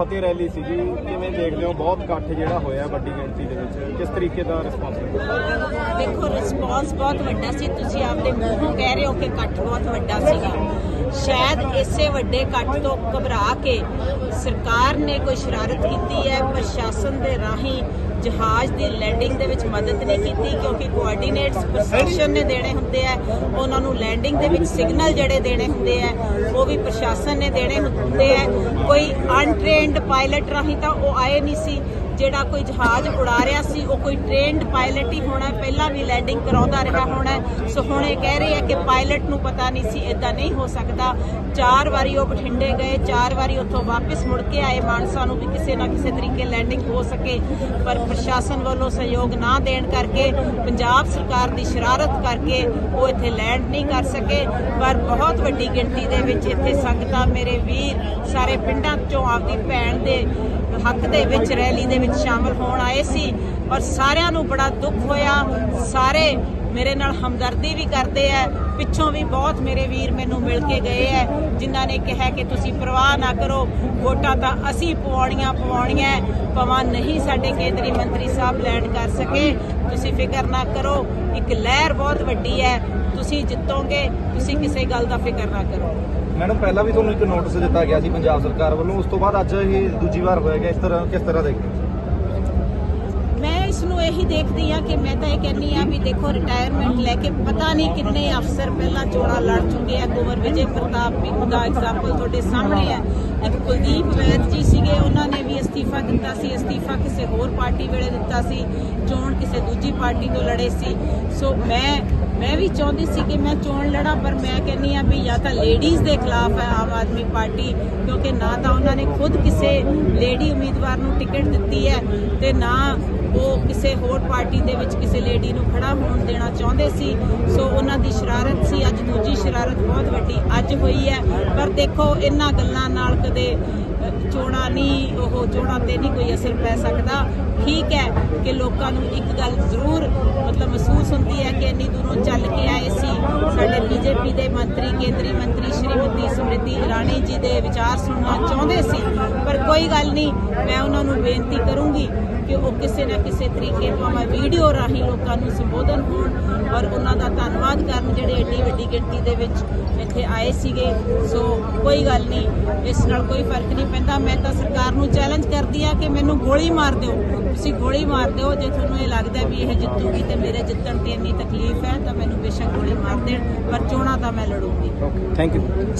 ਫਤਿਹ rally ਸੀਗੀ ਕਿਵੇਂ ਦੇਖਦੇ ਹੋ? ਬਹੁਤ ਇਕੱਠ ਜਿਹੜਾ ਹੋਇਆ ਵੱਡੀ ਗਿਣਤੀ ਦੇ ਵਿੱਚ। ਕਿਸ ਤਰੀਕੇ ਦਾ ਰਿਸਪਾਂਸ ਦੇਖੋ ਰਿਸਪੌਂਸ ਬਹੁਤ ਵੱਡਾ ਸੀ। ਤੁਸੀਂ ਆਪਦੇ ਮੂੰਹੋਂ ਕਹਿ ਰਹੇ ਹੋ ਕਿ ਇਕੱਠ ਬਹੁਤ ਵੱਡਾ ਸੀਗਾ। ਸ਼ਾਇਦ ਇਸੇ ਵੱਡੇ ਇਕੱਠ ਤੋਂ ਘਬਰਾ ਕੇ ਸਰਕਾਰ ਨੇ ਕੋਈ ਸ਼ਰਾਰਤ ਕੀਤੀ ਹੈ, ਪ੍ਰਸ਼ਾਸਨ ਦੇ ਰਾਹੀਂ ਜਹਾਜ਼ ਦੀ ਲੈਂਡਿੰਗ ਦੇ ਵਿੱਚ ਮਦਦ ਨਹੀਂ ਕੀਤੀ, ਕਿਉਂਕਿ ਕੋਆਰਡੀਨੇਟਸ ਪ੍ਰਸ਼ਾਸਨ ਨੇ ਦੇਣੇ ਹੁੰਦੇ ਆ, ਉਹਨਾਂ ਨੂੰ ਲੈਂਡਿੰਗ ਦੇ ਵਿੱਚ ਸਿਗਨਲ ਜਿਹੜੇ ਦੇਣੇ ਹੁੰਦੇ ਆ, ਉਹ ਵੀ ਪ੍ਰਸ਼ਾਸਨ ਨੇ ਦੇਣੇ ਹੁੰਦੇ ਆ। ਕੋਈ ਅਨਟ੍ਰੇਨਡ ਪਾਇਲਟ ਰਾਹੀਂ ਤਾਂ ਉਹ ਆਏ ਨਹੀਂ ਸੀ। ਜਿਹੜਾ ਕੋਈ ਜਹਾਜ਼ ਉਡਾ ਰਿਹਾ ਸੀ, ਉਹ ਕੋਈ ਟ੍ਰੇਨਡ ਪਾਇਲਟ ਹੀ ਹੋਣਾ, ਪਹਿਲਾਂ ਵੀ ਲੈਂਡਿੰਗ ਕਰਾਉਂਦਾ ਰਿਹਾ ਹੋਣਾ ਸੋ ਹੁਣ ਇਹ ਕਹਿ ਰਹੇ ਆ ਕਿ ਪਾਇਲਟ ਨੂੰ ਪਤਾ ਨਹੀਂ ਸੀ ਇਦਾਂ ਨਹੀਂ ਹੋ ਸਕਦਾ। ਚਾਰ ਵਾਰੀ ਉਹ ਬਠਿੰਡੇ ਗਏ, ਚਾਰ ਵਾਰੀ ਉੱਥੋਂ ਵਾਪਸ ਮੁੜ ਕੇ ਆਏ। ਮਾਨਸਾ ਨੂੰ ਵੀ ਕਿਸੇ ਨਾ ਕਿਸੇ ਤਰੀਕੇ ਲੈਂਡਿੰਗ ਹੋ ਸਕੇ, ਪਰ ਪ੍ਰਸ਼ਾਸਨ ਵੱਲੋਂ ਸਹਿਯੋਗ ਨਾ ਦੇਣ ਕਰਕੇ, ਪੰਜਾਬ ਸਰਕਾਰ ਦੀ ਸ਼ਰਾਰਤ ਕਰਕੇ ਉਹ ਇੱਥੇ ਲੈਂਡ ਨਹੀਂ ਕਰ ਸਕੇ। ਪਰ ਬਹੁਤ ਵੱਡੀ ਗਿਣਤੀ ਦੇ ਵਿੱਚ ਇੱਥੇ ਸੰਗਤਾਂ, ਮੇਰੇ ਵੀਰ, ਸਾਰੇ ਪਿੰਡਾਂ ਚੋਂ ਆਪਦੀ ਭੈਣ ਦੇ ਹੱਕ ਦੇ ਵਿੱਚ, ਰੈਲੀ ਦੇ ਵਿੱਚ ਸ਼ਾਮਲ ਹੋਣ ਆਏ ਸੀ। ਔਰ ਸਾਰਿਆਂ ਨੂੰ ਬੜਾ ਦੁੱਖ ਹੋਇਆ। ਸਾਰੇ ਮੇਰੇ ਨਾਲ ਹਮਦਰਦੀ ਵੀ ਕਰਦੇ ਐ ਪਿੱਛੋਂ ਵੀ ਬਹੁਤ ਮੇਰੇ ਵੀਰ ਮੈਨੂੰ ਮਿਲ ਕੇ ਗਏ ਐ ਜਿਨ੍ਹਾਂ ਨੇ ਕਿਹਾ ਕਿ ਤੁਸੀਂ ਪਰਵਾਹ ਨਾ ਕਰੋ, ਵੋਟਾਂ ਤਾਂ ਅਸੀਂ ਪਵਾਉਣੀਆਂ ਪਵਾਉਣੀਆਂ ਪਵਾਂ ਨਹੀਂ ਸਾਡੇ ਕੇਂਦਰੀ ਮੰਤਰੀ ਸਾਹਿਬ ਲੈਂਡ ਕਰ ਸਕੇ। ਤੁਸੀਂ ਫਿਕਰ ਨਾ ਕਰੋ, ਇੱਕ ਲਹਿਰ ਬਹੁਤ ਵੱਡੀ ਹੈ, ਤੁਸੀਂ ਜਿੱਤੋਗੇ, ਤੁਸੀਂ ਕਿਸੇ ਗੱਲ ਦਾ ਫਿਕਰ ਨਾ ਕਰੋ। ਮੈਡਮ, ਪਹਿਲਾਂ ਵੀ ਤੁਹਾਨੂੰ ਇੱਕ ਨੋਟਿਸ ਦਿੱਤਾ ਗਿਆ ਸੀ ਪੰਜਾਬ ਸਰਕਾਰ ਵੱਲੋਂ, ਉਸ ਤੋਂ ਬਾਅਦ ਅੱਜ ਇਹ ਦੂਜੀ ਵਾਰ ਹੋਇਆ ਗਿਆ, ਇਸ ਤਰ੍ਹਾਂ ਕਿਸ ਤਰ੍ਹਾਂ ਦੇਖਦੇ ਇਹੀ ਦੇਖਦੀ ਆ ਕਿ ਮੈਂ ਤਾਂ ਇਹ ਕਹਿੰਨੀ ਆ ਵੀ ਦੇਖੋ ਰਿਟਾਇਰਮੈਂਟ ਲੈ ਕੇ ਪਤਾ ਨਹੀਂ ਕਿੰਨੇ ਅਫਸਰ ਪਹਿਲਾਂ ਚੋਣਾਂ ਲੜ ਚੁੱਕੇ ਆ। ਕੁਮਰ ਵਿਜੇ ਪ੍ਰਤਾਪ ਵੀ ਦਾ ਐਗਜ਼ਾਮਪਲ ਤੁਹਾਡੇ ਸਾਹਮਣੇ ਹੈ। ਇੱਕ ਕੁਲਦੀਪ ਵੈਦ ਜੀ ਸੀਗੇ ਵੀ ਦਿੱਤਾ ਸੀ, ਅਸਤੀਫਾ ਕਿਸੇ ਹੋਰ ਪਾਰਟੀ ਵੇਲੇ ਦਿੱਤਾ ਸੀ, ਚੋਣ ਕਿਸੇ ਦੂਜੀ ਪਾਰਟੀ ਤੋਂ ਲੜੇ ਸੀ। ਸੋ ਮੈਂ ਮੈਂ ਵੀ ਚਾਹੁੰਦੀ ਸੀ ਕਿ ਮੈਂ ਚੋਣ ਲੜਾ, ਪਰ ਮੈਂ ਕਹਿੰਨੀ ਆ ਵੀ ਜਾਂ ਤਾਂ ਲੇਡੀਜ਼ ਦੇ ਖਿਲਾਫ ਹੈ ਆਮ ਆਦਮੀ ਪਾਰਟੀ, ਕਿਉਂਕਿ ਨਾ ਤਾਂ ਉਹਨਾਂ ਨੇ ਖੁਦ ਕਿਸੇ ਲੇਡੀ ਉਮੀਦਵਾਰ ਨੂੰ ਟਿਕਟ ਦਿੱਤੀ ਹੈ ਤੇ ਨਾ ਉਹ ਕਿਸੇ ਹੋਰ ਪਾਰਟੀ ਦੇ ਵਿੱਚ ਕਿਸੇ ਲੇਡੀ ਨੂੰ ਖੜਾ ਹੋਣ ਦੇਣਾ ਚਾਹੁੰਦੇ ਸੀ। ਸੋ ਉਹਨਾਂ ਦੀ ਸ਼ਰਾਰਤ ਸੀ, ਅੱਜ ਦੂਜੀ ਸ਼ਰਾਰਤ ਬਹੁਤ ਵੱਡੀ ਅੱਜ ਹੋਈ ਹੈ। ਪਰ ਦੇਖੋ, ਇਹਨਾਂ ਗੱਲਾਂ ਨਾਲ ਕਦੇ ਚੋਣਾਂ ਨਹੀਂ, ਉਹ ਚੋਣਾਂ ਤੇ ਨਹੀਂ ਕੋਈ ਅਸਰ ਪੈ ਸਕਦਾ। ਠੀਕ ਹੈ ਕਿ ਲੋਕਾਂ ਨੂੰ ਇੱਕ ਗੱਲ ਜ਼ਰੂਰ ਮਤਲਬ ਮਹਿਸੂਸ ਹੁੰਦੀ ਹੈ ਕਿ ਇੰਨੀ ਦੂਰੋਂ ਚੱਲ ਕੇ ਆਏ ਸੀ। ਸਾਡੇ ਬੀਜੇਪੀ ਦੇ ਮੰਤਰੀ, ਕੇਂਦਰੀ ਮੰਤਰੀ ਸ਼੍ਰੀਮਤੀ ਸਮ੍ਰਿਤੀ ਇਰਾਨੀ ਜੀ ਦੇ ਵਿਚਾਰ ਸੁਣਨਾ ਚਾਹੁੰਦੇ ਸੀ। ਕੋਈ ਗੱਲ ਨਹੀਂ, ਮੈਂ ਉਹਨਾਂ ਨੂੰ ਬੇਨਤੀ ਕਰੂੰਗੀ ਕਿ ਉਹ ਕਿਸੇ ਨਾ ਕਿਸੇ ਤਰੀਕੇ ਭਾਵੇਂ ਵੀਡੀਓ ਰਾਹੀਂ ਲੋਕਾਂ ਨੂੰ ਸੰਬੋਧਨ ਹੋਣ ਔਰ ਉਹਨਾਂ ਦਾ ਧੰਨਵਾਦ ਕਰਨ ਜਿਹੜੇ ਏਡੀ ਵੱਡੀ ਗਿਣਤੀ ਦੇ ਵਿੱਚ ਇੱਥੇ ਆਏ ਸੀਗੇ। ਸੋ ਕੋਈ ਗੱਲ ਨਹੀਂ, ਇਸ ਨਾਲ ਕੋਈ ਫ਼ਰਕ ਨਹੀਂ ਪੈਂਦਾ। ਮੈਂ ਤਾਂ ਸਰਕਾਰ ਨੂੰ ਚੈਲੰਜ ਕਰਦੀ ਆ ਕਿ ਮੈਨੂੰ ਗੋਲੀ ਮਾਰ ਦਿਓ। ਤੁਸੀਂ ਗੋਲੀ ਮਾਰ ਦਿਓ, ਜੇ ਤੁਹਾਨੂੰ ਇਹ ਲੱਗਦਾ ਵੀ ਇਹ ਜਿੱਤੂਗੀ ਤੇ ਮੇਰੇ ਜਿੱਤਣ ਤੇ ਇੰਨੀ ਤਕਲੀਫ ਹੈ, ਤਾਂ ਮੈਨੂੰ ਬੇਸ਼ੱਕ ਗੋਲੀ ਮਾਰ ਦੇਣ, ਪਰ ਚੋਣਾਂ ਤਾਂ ਮੈਂ ਲੜੂੰਗੀ। Thank you